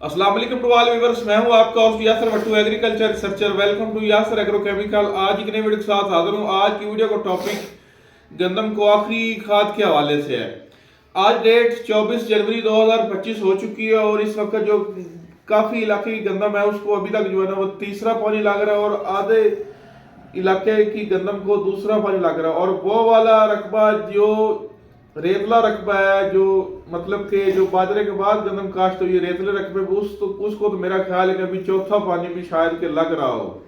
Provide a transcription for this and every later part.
اسلام علیکم to all viewers میں ہوں آپ کا host Yasir Bhutto agriculture researcher welcome to Yasir agro chemical آج ایک نئے ویڈیو کے ساتھ حاضر ہوں۔ آج کی ویڈیو کا ٹاپک گندم کو آخری کھاد کے حوالے سے ہے۔ آج ڈیٹ چوبیس جنوری دو ہزار پچیس ہو چکی ہے اور اس وقت جو کافی علاقے کی گندم ہے، اس کو ابھی تک جو ہے نا وہ تیسرا پانی لگ رہا ہے اور آدھے علاقے کی گندم کو دوسرا پانی لگ رہا ہے۔ اور وہ والا رقبہ جو ریتلا رقبہ ہے جو مطلب کہ جو باجرے کے بعد گندم کاشت ہوئی ہے ریتلے رقبے پہ اس تو اس کو تو میرا خیال ہے کہ ابھی چوتھا پانی بھی شاید کہ لگ رہا ہو۔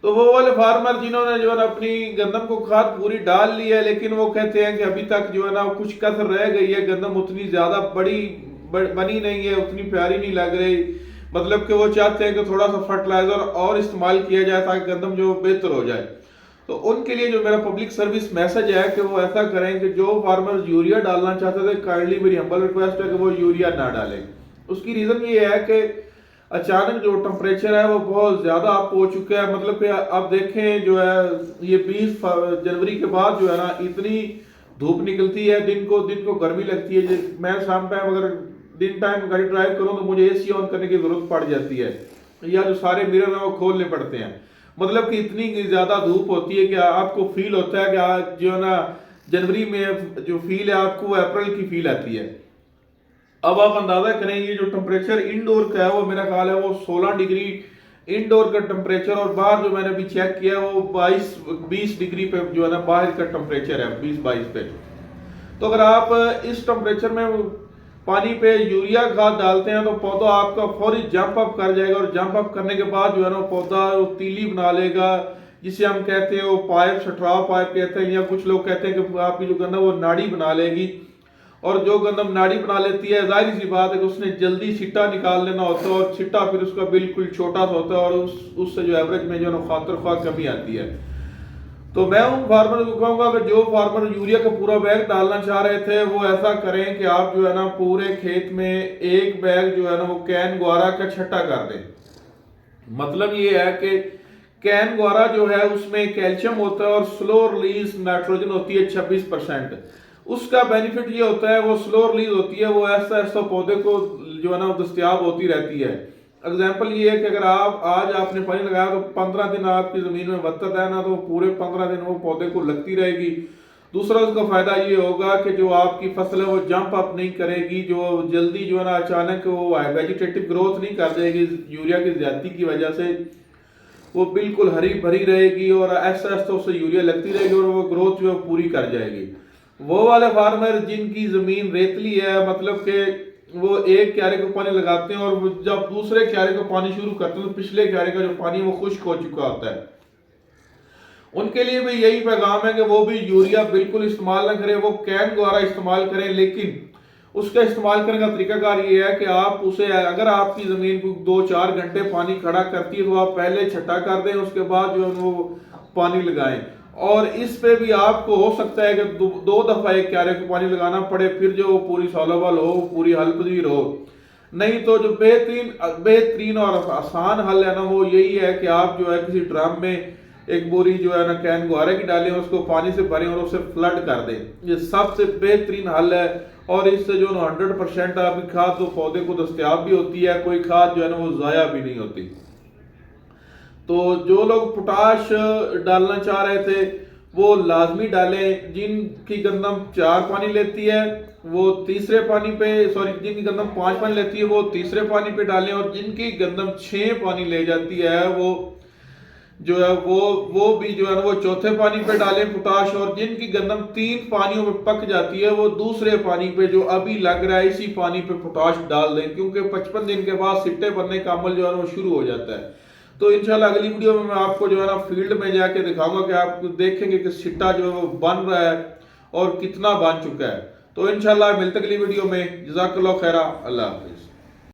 تو وہ والے فارمر جنہوں نے جو ہے نا اپنی گندم کو کھاد پوری ڈال لی ہے، لیکن وہ کہتے ہیں کہ ابھی تک جو ہے نا کچھ کثر رہ گئی ہے، گندم اتنی زیادہ بڑی بنی نہیں ہے، اتنی پیاری نہیں لگ رہی۔ مطلب کہ وہ چاہتے ہیں کہ تھوڑا سا فرٹیلائزر اور استعمال کیا جائے تاکہ گندم جو بہتر ہو جائے۔ تو ان کے لیے جو میرا پبلک سروس میسج ہے کہ وہ ایسا کریں کہ جو فارمر یوریا ڈالنا چاہتے تھے کائنڈلی میری ہمبل ریکویسٹ ہے کہ وہ یوریا نہ ڈالیں۔ اس کی ریزن یہ ہے کہ اچانک جو ٹمپریچر ہے وہ بہت زیادہ اپ ہو چکا ہے۔ مطلب کہ آپ دیکھیں جو ہے، یہ بیس جنوری کے بعد جو ہے نا، اتنی دھوپ نکلتی ہے۔ دن کو دن کو گرمی لگتی ہے۔ میں شام ٹائم اگر دن ٹائم گاڑی ڈرائیو کروں تو مجھے اے سی آن کرنے کی ضرورت پڑ جاتی ہے۔ یا جو سارے مرر ہیں وہ کھولنے پڑتے ہیں۔ مطلب کہ اتنی زیادہ دھوپ ہوتی ہے کہ آپ کو فیل ہوتا ہے کہ جو ہے نا جنوری میں جو فیل ہے آپ کو وہ اپریل کی فیل آتی ہے۔ اب آپ اندازہ کریں یہ جو ٹمپریچر انڈور کا ہے وہ میرا خیال ہے وہ سولہ ڈگری انڈور کا ٹمپریچر اور باہر جو میں نے ابھی چیک کیا ہے وہ بائیس، بیس ڈگری پہ جو ہے نا باہر کا ٹمپریچر ہے، بیس، بائیس پہ۔ تو اگر آپ اس ٹمپریچر میں پانی پہ یوریا کھاد ڈالتے ہیں تو پودا آپ کا فوری جمپ اپ کر جائے گا اور جمپ اپ کرنے کے بعد جو ہے نا پودا تیلی بنا لے گا، جسے ہم کہتے ہیں وہ پائپ، سٹراؤ پائپ کہتے ہیں یا کچھ لوگ کہتے ہیں کہ آپ کی جو گندم وہ ناڑی بنا لے گی۔ اور جو گندم ناڑی بنا لیتی ہے، ظاہری سی بات ہے کہ اس نے جلدی سٹا نکال لینا ہوتا ہے اور سٹا پھر اس کا بالکل چھوٹا سا ہوتا ہے اور اس اس سے جو ایوریج میں جو ہے نا خاطر خواہ کمی آتی ہے۔ تو میں ان فارمر کو کہوں گا کہ جو فارمر یوریا کا پورا بیگ ڈالنا چاہ رہے تھے، وہ ایسا کریں کہ آپ جو ہے نا پورے کھیت میں ایک بیگ جو ہے نا وہ کین گوارا کا چھٹا کر دیں۔ مطلب یہ ہے کہ کین گوارا جو ہے اس میں کیلشیم ہوتا ہے اور سلو ریلیز نائٹروجن ہوتی ہے چھبیس پرسینٹ اس کا بینیفٹ یہ ہوتا ہے، وہ سلو ریلیز ہوتی ہے، وہ ایسا ایسا پودے کو جو ہے نا دستیاب ہوتی رہتی ہے۔ اگزامپل یہ ہے کہ اگر آپ آج آپ نے پانی لگایا تو پندرہ دن آپ کی زمین میں وطت ہے نا تو پورے پندرہ دن وہ پودے کو لگتی رہے گی۔ دوسرا اس کا فائدہ یہ ہوگا کہ جو آپ کی فصل ہے وہ جمپ اپ نہیں کرے گی، جو جلدی جو ہے نا اچانک وہ ویجیٹیٹو گروتھ نہیں کر دے گی، یوریا کی زیادتی کی وجہ سے۔ وہ بالکل ہری بھری رہے گی اور ایسا ایسا اس سے یوریا لگتی رہے گی اور وہ گروتھ جو ہے پوری کر جائے گی۔ وہ والے فارمر جن کی زمین ریتلی ہے مطلب کہ وہ ایک کیارے کو پانی لگاتے ہیں اور جب دوسرے کیارے کو پانی شروع کرتے ہیں تو پچھلے کیارے کا جو پانی وہ خشک ہو چکا ہوتا ہے۔ ان کے لیے بھی یہی پیغام ہے کہ وہ بھی یوریا بالکل استعمال نہ کریں، وہ کین دوارا استعمال کریں، لیکن اس کا استعمال کرنے کا طریقہ کار یہ ہے کہ آپ اسے، اگر آپ کی زمین کو دو چار گھنٹے پانی کھڑا کرتی ہے تو آپ پہلے چھٹا کر دیں، اس کے بعد جو وہ پانی لگائیں۔ اور اس پہ بھی آپ کو ہو سکتا ہے کہ دو دفعہ ایک کیارے کو پانی لگانا پڑے، پھر جو پوری سولوبل ہو پوری حل پذیر ہو نہیں تو جو بہترین بہترین اور آسان حل ہے نا، وہ یہی ہے کہ آپ جو ہے کسی ڈرم میں ایک بوری جو ہے نا کین گوارے کی ڈالیں اس کو پانی سے بھریں اور اسے فلڈ کر دیں۔ یہ سب سے بہترین حل ہے اور اس سے جو ہنڈریڈ پرسینٹ آپ کی کھاد تو پودے کو دستیاب بھی ہوتی ہے، کوئی کھاد جو ہے نا وہ ضائع بھی نہیں ہوتی۔ تو جو لوگ پوٹاش ڈالنا چاہ رہے تھے، وہ لازمی ڈالیں۔ جن کی گندم چار پانی لیتی ہے، وہ تیسرے پانی پہ، سوری، جن کی گندم پانچ پانی لیتی ہے، وہ تیسرے پانی پہ ڈالیں اور جن کی گندم چھ پانی لے جاتی ہے، وہ جو ہے، وہ وہ بھی جو ہے نا، وہ چوتھے پانی پہ ڈالیں پوٹاش اور جن کی گندم تین پانیوں پہ پک جاتی ہے، وہ دوسرے پانی پہ جو ابھی لگ رہا ہے، اسی پانی پہ پوٹاش ڈال دیں۔ کیونکہ پچپن دن کے بعد سٹے بننے کا عمل جو ہے نا، وہ شروع ہو جاتا ہے۔ تو انشاءاللہ اگلی ویڈیو میں میں آپ کو جو ہے نا فیلڈ میں جا کے دکھاؤں گا کہ آپ دیکھیں گے کہ سٹا جو ہے وہ بن رہا ہے اور کتنا بن چکا ہے۔ تو انشاءاللہ ملتے اگلی ویڈیو میں۔ جزاک اللہ خیرہ۔ اللہ حافظ۔